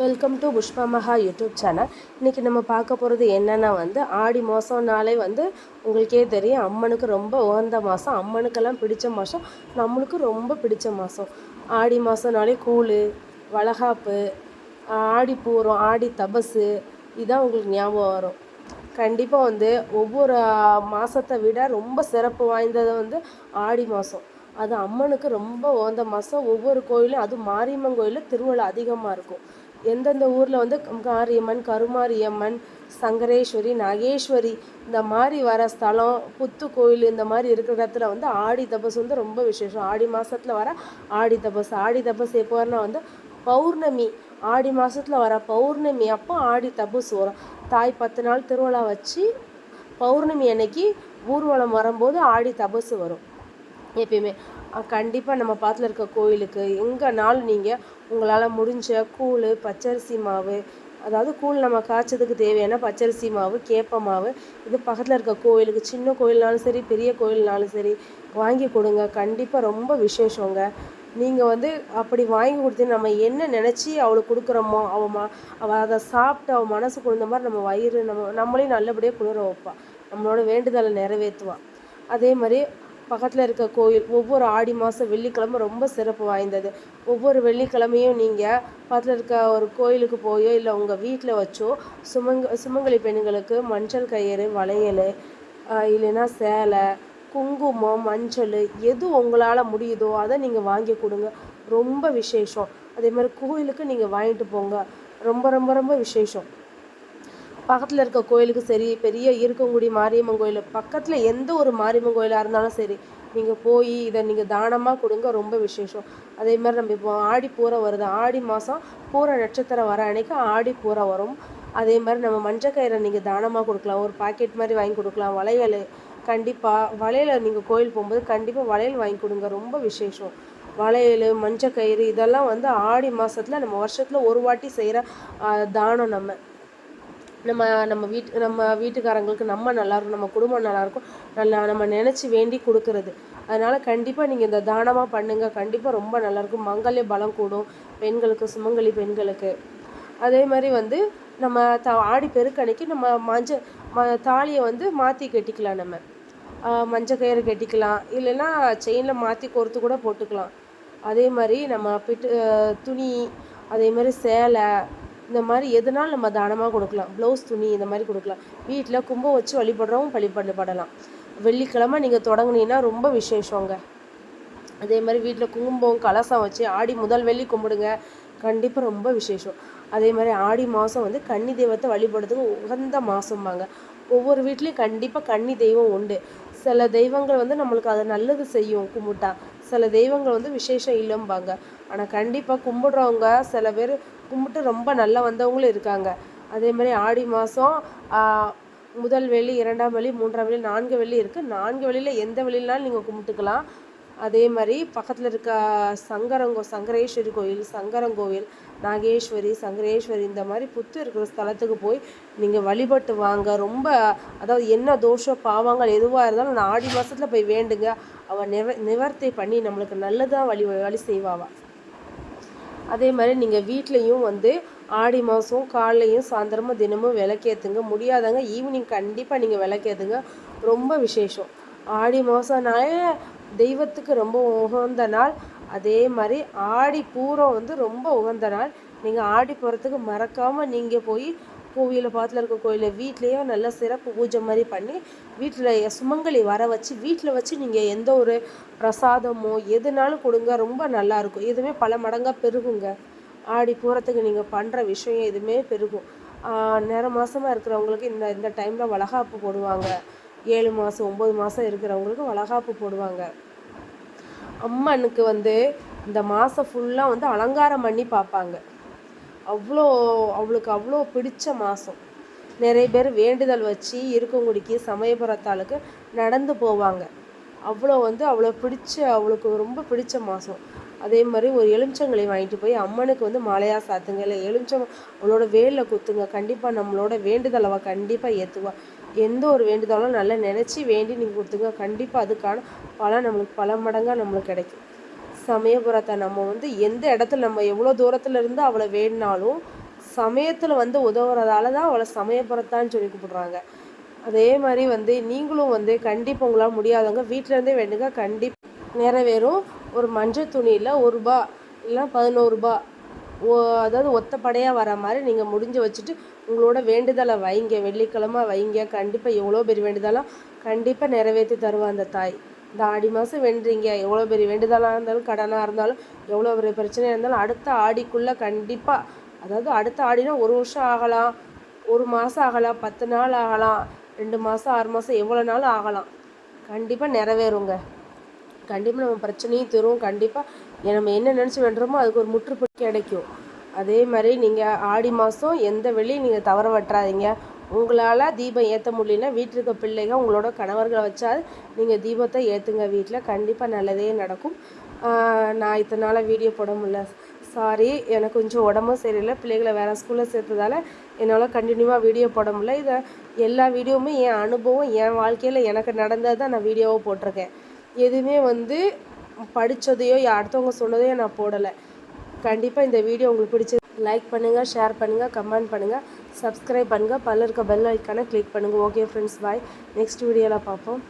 Welcome to Pushpa மகா YouTube channel இன்றைக்கி நம்ம பார்க்க போகிறது என்னென்னா வந்து ஆடி மாதம்னாலே வந்து உங்களுக்கே தெரியும் அம்மனுக்கு ரொம்ப உகந்த மாதம் அம்மனுக்கெல்லாம் பிடிச்ச மாதம் நம்மளுக்கு ரொம்ப பிடிச்ச மாதம் ஆடி மாதம்னாலே கூழ் வளகாப்பு ஆடி பூரம் ஆடி தபசு இதான் உங்களுக்கு ஞாபகம் வரும். கண்டிப்பாக வந்து ஒவ்வொரு மாதத்தை விட ரொம்ப சிறப்பு வாய்ந்தது வந்து ஆடி மாதம் அது அம்மனுக்கு ரொம்ப உகந்த மாதம் ஒவ்வொரு கோயிலும் அதுவும் மாரியம்மன் கோயிலில் திருவிழா அதிகமாக இருக்கும். எந்தெந்த ஊரில் வந்து காரியம்மன் கருமாரியம்மன் சங்கரேஸ்வரி நாகேஸ்வரி இந்த மாதிரி வர ஸ்தலம் புத்து கோயில் இந்த மாதிரி இருக்கிற இடத்துல வந்து ஆடி தபஸ் வந்து ரொம்ப விசேஷம். ஆடி மாதத்தில் வர ஆடி தபஸ் ஆடி தபஸ் எப்போனா வந்து பௌர்ணமி. ஆடி மாதத்தில் வர பௌர்ணமி. அப்போ ஆடி தபஸ் வரும். தாய் பத்து நாள் திருவிழா வச்சு பௌர்ணமி அன்னைக்கு ஊர்வலம் வரும்போது ஆடி தபசு வரும். எப்பயுமே கண்டிப்பாக நம்ம பாத்தில் இருக்க கோயிலுக்கு எங்கேனாலும் நீங்கள் உங்களால் முடிஞ்ச கூழ் பச்சரிசி மாவு அதாவது கூழ் நம்ம காய்ச்சதுக்கு தேவையான பச்சரிசி மாவு கேப்ப மாவு இது பக்கத்தில் இருக்க கோயிலுக்கு சின்ன கோயில்னாலும் சரி பெரிய கோயில்னாலும் சரி வாங்கி கொடுங்க. கண்டிப்பாக ரொம்ப விசேஷங்க. நீங்கள் வந்து அப்படி வாங்கி கொடுத்து நம்ம என்ன நினச்சி அவளுக்கு கொடுக்குறோமோ அவள் அவள் அதை சாப்பிட்டு அவள் மனசு குளிர்ந்த மாதிரி நம்ம வயிறு நம்ம நம்மளையும் நல்லபடியாக குளிர வைப்பாள் நம்மளோட வேண்டுதலை நிறைவேற்றுவாள் அதே மாதிரி பக்கத்தில் இருக்க கோயில் ஒவ்வொரு ஆடி மாதம் வெள்ளிக்கிழமை ரொம்ப சிறப்பு வாய்ந்தது. ஒவ்வொரு வெள்ளிக்கிழமையும் நீங்கள் பக்கத்தில் இருக்க ஒரு கோயிலுக்கு போயோ இல்லை உங்கள் வீட்டில் வச்சோ சுமங்க சுமங்கலி பெண்களுக்கு மஞ்சள் கயிறு வளையல் இல்லைன்னா சேலை குங்குமம் மஞ்சள் எது உங்களால் முடியுதோ அதை நீங்கள் வாங்கி கொடுங்க. ரொம்ப விசேஷம். அதே மாதிரி கோயிலுக்கு நீங்கள் வாங்கிட்டு போங்க. ரொம்ப ரொம்ப ரொம்ப விசேஷம். பக்கத்தில் இருக்க கோயிலுக்கு சரி பெரிய இருக்கங்குடி மாரியம்மன் கோயில் பக்கத்தில் எந்த ஒரு மாரியம்மன் கோயிலாக இருந்தாலும் சரி நீங்கள் போய் இதை நீங்கள் தானமாக கொடுங்க ரொம்ப விசேஷம். அதே மாதிரி நம்ம இப்போ ஆடி பூரம் வருது. ஆடி மாதம் பூரை நட்சத்திரம் வர அன்னைக்கு ஆடி பூரம் வரும். அதே மாதிரி நம்ம மஞ்சக்கயிறை நீங்கள் தானமாக கொடுக்கலாம். ஒரு பாக்கெட் மாதிரி வாங்கி கொடுக்கலாம். வளையல் கண்டிப்பாக வளையல் நீங்கள் கோயில் போகும்போது கண்டிப்பாக வளையல் வாங்கி கொடுங்க. ரொம்ப விசேஷம். வளையல் மஞ்சக்கயிறு இதெல்லாம் வந்து ஆடி மாதத்தில் நம்ம வருஷத்தில் ஒரு வாட்டி செய்கிற தானம் நம்ம. நம்ம நம்ம வீட்டு நம்ம வீட்டுக்காரங்களுக்கு நம்ம நல்லாயிருக்கும் நம்ம குடும்பம் நல்லாயிருக்கும் நல்லா நம்ம நினச்சி வேண்டி கொடுக்கறது. அதனால் கண்டிப்பாக நீங்கள் இந்த தானமாக பண்ணுங்கள் கண்டிப்பாக ரொம்ப நல்லாயிருக்கும் மங்கல்ய பலம் கூடும். பெண்களுக்கு சுமங்கலி பெண்களுக்கு. அதே மாதிரி வந்து நம்ம த ஆடி பெருக்கணைக்கு நம்ம மஞ்சள் ம தாலியை வந்து மாற்றி கட்டிக்கலாம் நம்ம. மஞ்சள் கயிறு கட்டிக்கலாம். இல்லைன்னா செயினில் மாற்றி கோர்த்து கூட போட்டுக்கலாம். அதே மாதிரி நம்ம பிட்டு துணி அதே மாதிரி சேலை இந்த மாதிரி எதுனாலும் நம்ம தானமாக கொடுக்கலாம். ப்ளவுஸ் துணி இந்த மாதிரி கொடுக்கலாம். வீட்டில் கும்பம் வச்சு வழிபடுறவங்க வழிபடப்படலாம் வெள்ளிக்கிழமை நீங்கள் தொடங்குனீங்கன்னா ரொம்ப விசேஷங்க. அதே மாதிரி வீட்டில் குங்குமம் கலசம் வச்சு ஆடி முதல் வெள்ளி கும்பிடுங்க. கண்டிப்பாக ரொம்ப விசேஷம். அதே மாதிரி ஆடி மாதம் வந்து கன்னி தெய்வத்தை வழிபடுறதுக்கு உகந்த மாதம்பாங்க ஒவ்வொரு வீட்லேயும் கண்டிப்பாக கன்னி தெய்வம் உண்டு. சில தெய்வங்கள் வந்து நம்மளுக்கு அதை நல்லது செய்யும் கும்பிட்டா. சில தெய்வங்கள் வந்து விசேஷம் இல்லைம்பாங்க. ஆனால் கண்டிப்பாக கும்பிடுறவங்க சில பேர் கும்பிட்டு ரொம்ப நல்லா வந்தவங்களும் இருக்காங்க. அதே மாதிரி ஆடி மாதம் முதல் வெள்ளி இரண்டாம் வெள்ளி மூன்றாம் வெள்ளி நான்கு வெள்ளி இருக்குது நான்கு வெள்ளியில் எந்த வெள்ளினாலும் நீங்கள் கும்பிட்டுக்கலாம். அதே மாதிரி பக்கத்தில் இருக்க சங்கரங்கோ சங்கரேஸ்வரி கோயில் சங்கரங்கோவில் நாகேஸ்வரி சங்கரேஸ்வரி இந்த மாதிரி புத்து இருக்கிற ஸ்தலத்துக்கு போய் நீங்கள் வழிபட்டு வாங்க. ரொம்ப அதாவது என்ன தோஷம் பாவங்கள் எதுவாக இருந்தாலும் நான் ஆடி மாதத்தில் போய் வேண்டுங்க. அவள் நிவ நிவர்த்தி பண்ணி நம்மளுக்கு நல்லதாக வழி வழி செய்வாவா. அதே மாதிரி நீங்கள் வீட்லேயும் வந்து ஆடி மாதம் காலையும் சாயந்தரமும் தினமும் விளக்கேற்றுங்க முடியாதவங்க ஈவினிங் கண்டிப்பாக நீங்கள் விளக்கேற்றுங்க ரொம்ப விசேஷம். ஆடி மாதம்னாலே தெய்வத்துக்கு ரொம்ப உகந்த நாள். அதே மாதிரி ஆடி பூரம் வந்து ரொம்ப உகந்த நாள். நீங்கள் ஆடி போகிறதுக்கு மறக்காமல் நீங்கள் போய் கோவிலில் பாத்தில் இருக்க கோயிலில் வீட்லேயே நல்ல சிறப்பு பூஜை மாதிரி பண்ணி வீட்டில் சுமங்கலி வர வச்சு வீட்டில் வச்சு நீங்கள் எந்த ஒரு பிரசாதமோ எதுனாலும் கொடுங்க. ரொம்ப நல்லாயிருக்கும் எதுவுமே பல மடங்காக பெருகுங்க. ஆடி போகிறதுக்கு நீங்கள் பண்ணுற விஷயம் எதுவுமே பெருகும். நேர மாதமாக இருக்கிறவங்களுக்கு இந்த இந்த டைமில் வளகாப்பு போடுவாங்க. ஏழு மாதம் ஒம்பது மாதம் இருக்கிறவங்களுக்கு வளகாப்பு போடுவாங்க. அம்மனுக்கு வந்து இந்த மாதம் ஃபுல்லாக வந்து அலங்காரம் பண்ணி பார்ப்பாங்க. அவ்வளோ அவளுக்கு அவ்வளோ பிடிச்ச மாதம் நிறைய பேர் வேண்டுதல் வச்சு இருக்கங்குடிக்கு சமயபுரத்தாளுக்கு நடந்து போவாங்க. அவ்வளோ வந்து அவ்வளோ பிடிச்ச அவளுக்கு ரொம்ப பிடிச்ச மாதம் அதே மாதிரி ஒரு எலுமிச்சங்களையும் வாங்கிட்டு போய் அம்மனுக்கு வந்து மாலையாக சாத்துங்க. இல்லை எலுமிச்சம் அவளோட வேலில் குத்துங்க. கண்டிப்பாக நம்மளோட வேண்டுதல் கண்டிப்பாக ஏற்றுவாள் எந்த ஒரு வேண்டுதலும் நல்லா நினச்சி வேண்டி நீங்கள் கொடுத்துங்க. கண்டிப்பாக அதுக்கான பலன் நம்மளுக்கு பல மடங்காக நம்மளுக்கு கிடைக்கும். சமயபுரத்தை நம்ம வந்து எந்த இடத்துல நம்ம எவ்வளோ தூரத்தில் இருந்து அவளை வேணுனாலும் சமயத்தில் வந்து உதவுறதால தான் அவளை சமயபுரத்தான்னு சொல்லி கூப்பிடுறாங்க. அதே மாதிரி வந்து நீங்களும் வந்து கண்டிப்பாக உங்களால் முடியாதவங்க வீட்டிலேருந்தே வேண்டுங்க. கண்டிப்பாக நிறைவேறும் ஒரு மஞ்சள் துணியில் ஒரு ரூபா இல்லை பதினோரு ரூபா. ஓ அதாவது ஒத்தப்படையாக வர மாதிரி நீங்கள் முடிஞ்சு வச்சுட்டு உங்களோட வேண்டுதலை வைங்க. வெள்ளிக்கிழமை வைங்க. கண்டிப்பாக எவ்வளோ பெரிய வேண்டுதலாம் கண்டிப்பாக நிறைவேற்றி தருவா அந்த தாய். இந்த ஆடி மாதம் வென்றீங்க எவ்வளோ பெரிய வேண்டுதலாக இருந்தாலும் கடனாக இருந்தாலும் எவ்வளோ பெரிய பிரச்சனையாக இருந்தாலும் அடுத்த ஆடிக்குள்ளே கண்டிப்பாக அதாவது அடுத்த ஆடினா ஒரு வருஷம் ஆகலாம் ஒரு மாதம் ஆகலாம் பத்து நாள் ஆகலாம் ரெண்டு மாதம் ஆறு மாதம் எவ்வளோ நாள் ஆகலாம். கண்டிப்பாக நிறைவேறுங்க. கண்டிப்பாக நம்ம பிரச்சனையும் தரும் கண்டிப்பாக நம்ம என்ன நினச்சி வேண்டுறோமோ அதுக்கு ஒரு முற்றுப்புள்ளி கிடைக்கும். அதே மாதிரி நீங்கள் ஆடி மாதம் எந்த வெளியும் நீங்கள் தவற வட்டுறாதீங்க. உங்களால் தீபம் ஏற்ற முடியலன்னா வீட்டில் இருக்க பிள்ளைங்க உங்களோட கணவர்களை வச்சாது நீங்கள் தீபத்தை ஏற்றுங்க வீட்டில் கண்டிப்பாக நல்லதே நடக்கும். நான் இத்தனை நாளாக வீடியோ போட முடியல. சாரி எனக்கு கொஞ்சம் உடம்பும் சரியில்லை. பிள்ளைகளை வேறு ஸ்கூலில் சேர்த்ததால என்னால் கண்டினியூவாக வீடியோ போட முடியல. இதை எல்லா வீடியோவுமே என் அனுபவம் என் வாழ்க்கையில் எனக்கு நடந்தது தான் நான் வீடியோவை போட்டிருக்கேன். எதுவுமே வந்து படித்ததையோ அடுத்தவங்க சொன்னதையோ நான் போடலை. கண்டிப்பாக இந்த வீடியோ உங்களுக்கு பிடிச்சது லைக் பண்ணுங்கள் ஷேர் பண்ணுங்கள் கமெண்ட் பண்ணுங்கள் சப்ஸ்கிரைப் பண்ணுங்கள் பல்ல இருக்க பெல் ஐக்கானை கிளிக் பண்ணுங்கள் ஓகே ஃப்ரெண்ட்ஸ் பாய் நெக்ஸ்ட் வீடியோவில் பார்ப்போம்.